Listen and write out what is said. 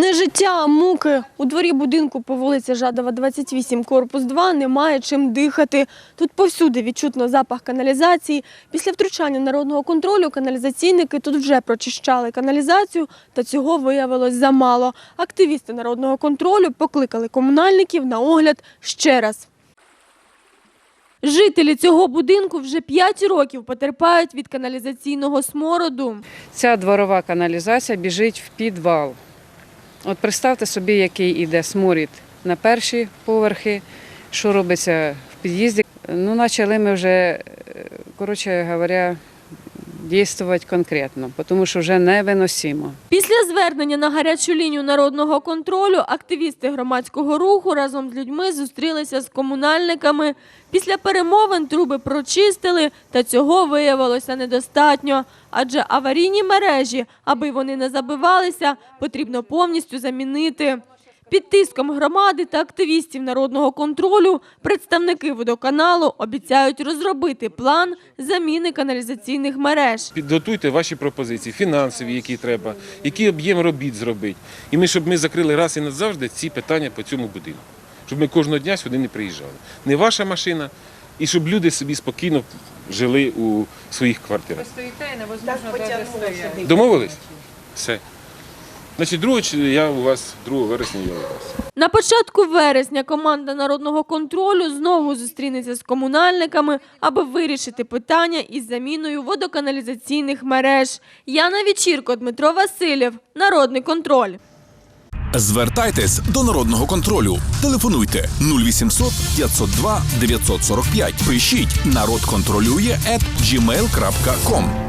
Не життя, а муки. У дворі будинку по вулиці Жадова, 28, корпус 2 немає чим дихати. Тут повсюди відчутно запах каналізації. Після втручання народного контролю каналізаційники тут вже прочищали каналізацію, та цього виявилось замало. Активісти народного контролю покликали комунальників на огляд ще раз. Жителі цього будинку вже 5 років потерпають від каналізаційного смороду. Ця дворова каналізація біжить в підвал. От представте собі, який іде сморід на перші поверхи, що робиться в під'їзді. Ну, почали ми вже, е, коротше говоря, діяти конкретно, тому що вже невиносимо. Після звернення на гарячу лінію народного контролю активісти громадського руху разом з людьми зустрілися з комунальниками. Після перемовин труби прочистили, та цього виявилося недостатньо. Адже аварійні мережі, аби вони не забивалися, потрібно повністю замінити. Під тиском громади та активістів народного контролю представники водоканалу обіцяють розробити план заміни каналізаційних мереж. Підготуйте ваші пропозиції, фінансові, які треба, який об'єм робіт зробити. І ми, щоб ми закрили раз і назавжди ці питання по цьому будинку. Щоб ми кожного дня сюди не приїжджали. Не ваша машина, і щоб люди собі спокійно жили у своїх квартирах. стоїте і невозможно. Домовились? Все. Значить, 2 я у вас 2 вересня я у вас. На початку вересня команда народного контролю знову зустрінеться з комунальниками, аби вирішити питання із заміною водоканалізаційних мереж. Яна Вічірко, Дмитро Васильєв, Народний контроль. Звертайтесь до народного контролю. Телефонуйте 0800 502 945. Пишіть народ контролює at gmail.com.